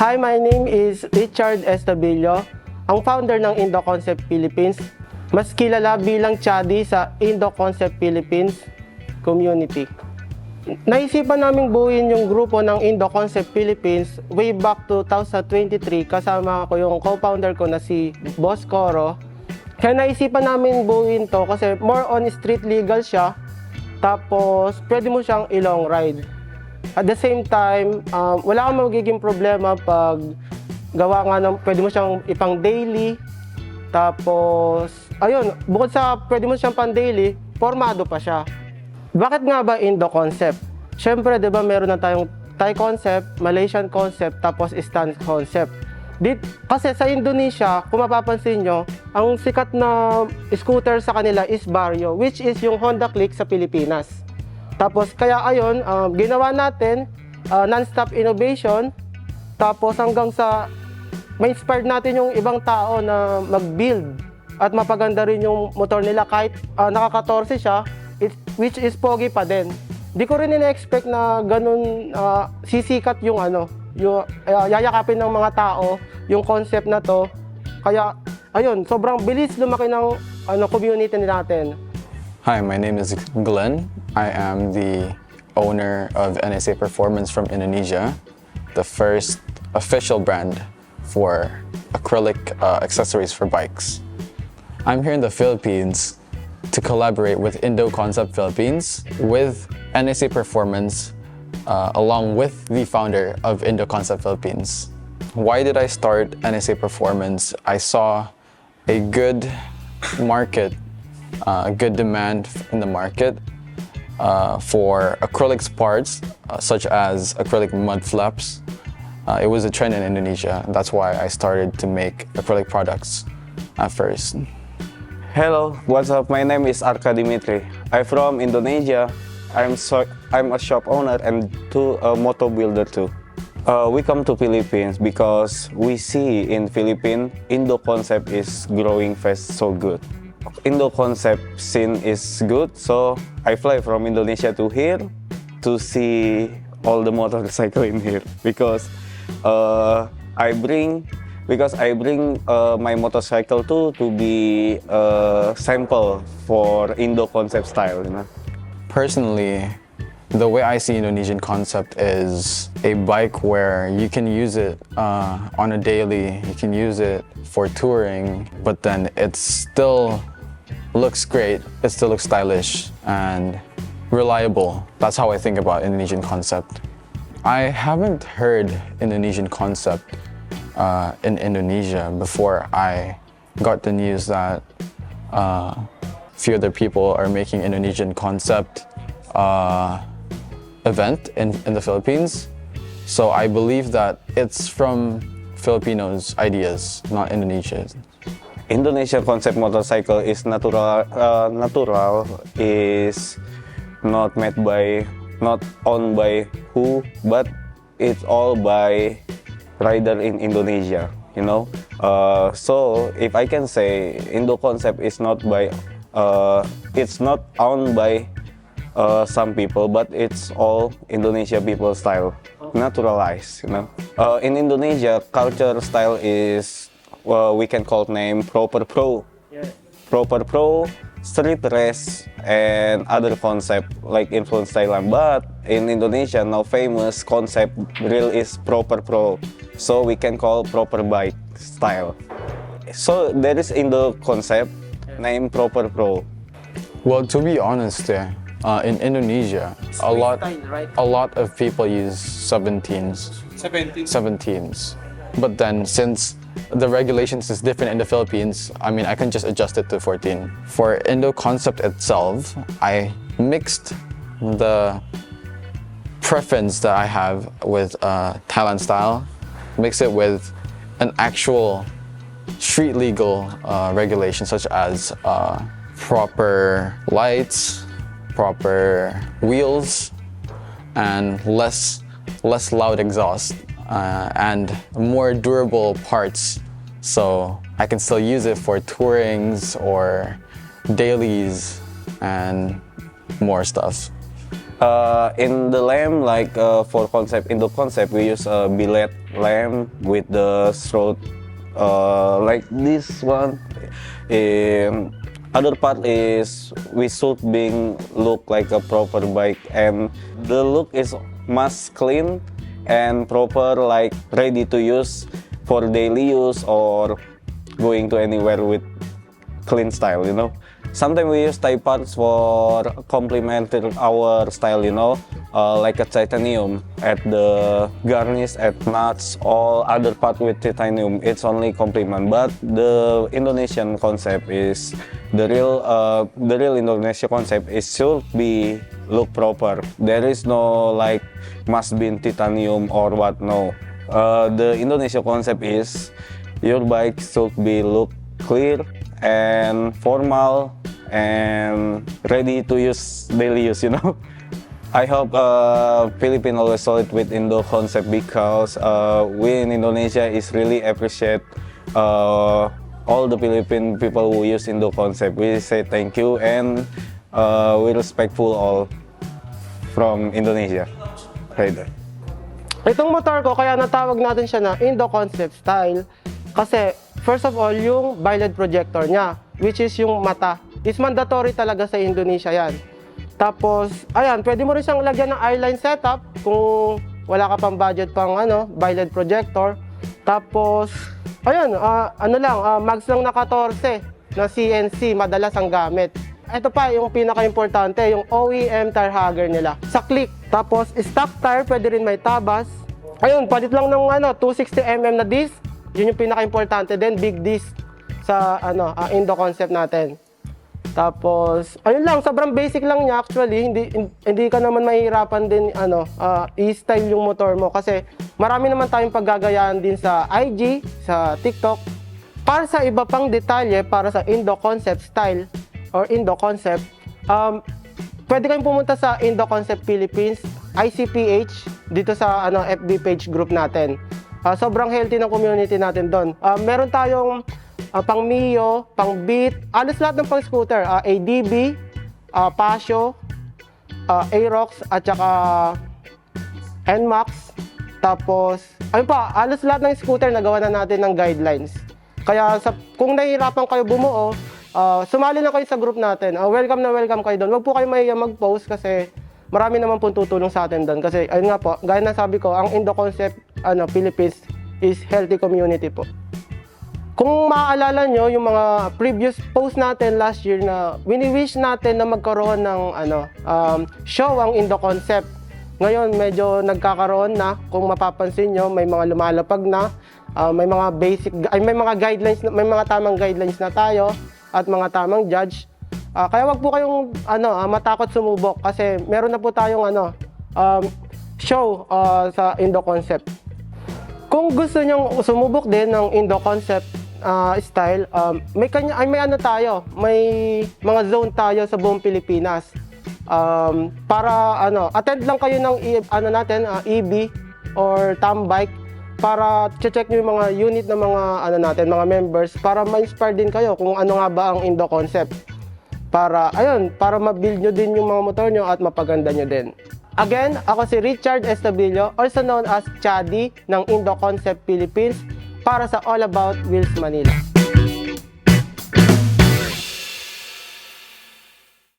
Hi, my name is Richard Estabillo, ang founder ng Indo Concept Philippines. Mas kilala bilang Chadi sa Indo Concept Philippines community. Naisipan naming buuin yung grupo ng Indo Concept Philippines way back 2023 kasama ko yung co-founder ko na si Boss Coro. Kaya naisipan namin buuin to kasi more on street legal siya tapos pwede mo siyang ilong ride. At the same time, um, wala kang magiging problema pag gawa nga ng pwede mo siyang ipang daily. Tapos, ayun, bukod sa pwede mo siyang pang daily, formado pa siya. Bakit nga ba Indo concept? Siyempre, 'di ba, meron na tayong Thai concept, Malaysian concept, tapos Stan concept. Dit, kasi sa Indonesia, kung mapapansin nyo, ang sikat na scooter sa kanila is Vario, which is yung Honda Click sa Pilipinas. Tapos kaya ayon, um, ginawa natin uh, non-stop innovation. Tapos hanggang sa ma-inspired natin yung ibang tao na mag-build at mapaganda rin yung motor nila kahit uh, nakaka-14 siya, it, which is pogi pa din. Di ko rin ina-expect na ganun uh, sisikat yung ano, yung uh, yayakapin ng mga tao yung concept na to. Kaya ayun, sobrang bilis lumaki ng ano community natin. Hi, my name is Glenn. I am the owner of NSA Performance from Indonesia, the first official brand for acrylic uh, accessories for bikes. I'm here in the Philippines to collaborate with Indo Concept Philippines with NSA Performance uh, along with the founder of Indo Concept Philippines. Why did I start NSA Performance? I saw a good market, uh, good demand in the market uh, for acrylic parts, uh, such as acrylic mud flaps. Uh, it was a trend in Indonesia. That's why I started to make acrylic products at first. Hello, what's up? My name is Arka Dimitri. I'm from Indonesia. I'm so, I'm a shop owner and to a motor builder too. Uh, we come to Philippines because we see in Philippines Indo concept is growing fast so good. Indo concept scene is good, so I fly from Indonesia to here to see all the motorcycle in here because uh, I bring because I bring uh, my motorcycle too to be a sample for Indo concept style, you know. Personally, the way I see Indonesian concept is a bike where you can use it uh, on a daily, you can use it for touring, but then it's still looks great, it still looks stylish and reliable. That's how I think about Indonesian concept. I haven't heard Indonesian concept uh, in Indonesia before I got the news that uh, few other people are making Indonesian concept uh, event in, in the Philippines. So I believe that it's from Filipinos' ideas, not Indonesia's. Indonesia concept motorcycle is natural. Uh, natural is not made by, not owned by who, but it's all by rider in Indonesia. You know. Uh, so if I can say, Indo concept is not by, uh, it's not owned by uh, some people, but it's all Indonesia people style, naturalized. You know. Uh, in Indonesia, culture style is well, we can call name proper pro, proper pro, street race, and other concept like influence Thailand. But in Indonesia, now famous concept real is proper pro, so we can call proper bike style. So there is in the concept name proper pro. Well, to be honest, uh, uh, in Indonesia, a lot, right? a lot of people use 17s. 17. 17s. But then since the regulations is different in the Philippines, I mean, I can just adjust it to 14. For Indo concept itself, I mixed the preference that I have with uh, Thailand style, mix it with an actual street legal uh, regulation such as uh, proper lights, proper wheels, and less less loud exhaust uh, and more durable parts so I can still use it for tourings or dailies and more stuff. Uh, in the lamp, like uh, for concept, in the concept, we use a billet lamp with the throat uh, like this one. Um, other part is we should being look like a proper bike, and the look is must clean and proper, like ready to use for daily use or going to anywhere with clean style, you know. Sometimes we use Thai parts for complementing our style, you know, uh, like a titanium at the garnish, at nuts, all other part with titanium. It's only complement, but the Indonesian concept is the real, uh, the real Indonesia concept is should be look proper. There is no like must be in titanium or what. No, uh, the Indonesia concept is your bike should be look clear and formal and ready to use daily use you know i hope uh, philippine always solid with indo concept because uh, we in indonesia is really appreciate uh, all the philippine people who use indo concept we say thank you and uh, we respectful all from indonesia right Itong motor ko, kaya natawag natin siya na Indo Concept Style. Kasi, first of all, yung biled projector niya, which is yung mata, is mandatory talaga sa Indonesia yan. Tapos, ayan, pwede mo rin siyang lagyan ng eyeline setup kung wala ka pang budget pang ano, biled projector. Tapos, ayun, ah, ano lang, ah, mags lang na 14 na CNC, madalas ang gamit. Ito pa, yung pinaka-importante, yung OEM tire hugger nila. Sa click. Tapos, stock tire, pwede rin may tabas. Ayun, palit lang ng ano, 260mm na disc. Yun yung pinaka-importante din, big disc sa ano, ah, Indo concept natin. Tapos, ayun lang, sobrang basic lang niya actually. Hindi hindi ka naman mahihirapan din ano, ah, i-style yung motor mo kasi marami naman tayong paggagayahan din sa IG, sa TikTok. Para sa iba pang detalye para sa Indo Concept Style or Indo Concept, um, pwede kayong pumunta sa Indo Concept Philippines, ICPH, dito sa ano FB page group natin. Ah, sobrang healthy ng community natin doon. Ah, meron tayong ah, pang Mio, pang Beat, alos lahat ng pang scooter, Ah, ADB, ah, Pasio, ah, Aerox at saka NMAX. Tapos, ayun pa, alos lahat ng scooter nagawa na natin ng guidelines. Kaya sa, kung nahihirapan kayo bumuo, ah, sumali na kayo sa group natin. Ah, welcome na welcome kayo doon. Huwag po kayo mahiya mag-post kasi marami naman pong tutulong sa atin doon. Kasi ayun nga po, gaya na sabi ko, ang Indo Concept ano, Philippines is healthy community po. Kung maaalala nyo, yung mga previous post natin last year na wini-wish natin na magkaroon ng ano, um, show ang Indo Concept. Ngayon, medyo nagkakaroon na. Kung mapapansin nyo, may mga lumalapag na. ah, may mga basic, ay may mga guidelines, may mga tamang guidelines na tayo at mga tamang judge. Ah, kaya wag po kayong ano, ah, matakot sumubok kasi meron na po tayong ano, um, show ah, sa Indo Concept. Kung gusto nyong sumubok din ng Indo Concept ah, style, um, may kanya ay may ano tayo, may mga zone tayo sa buong Pilipinas. Um, para ano, attend lang kayo ng E- ano natin, ah, EB or Tambike para check nyo yung mga unit ng mga ano natin, mga members para ma-inspire din kayo kung ano nga ba ang Indo Concept. Para ayun, para ma-build nyo din yung mga motor nyo at mapaganda nyo din. Again, ako si Richard Estabilio, also known as Chadi ng Indo Concept Philippines para sa All About Wheels Manila.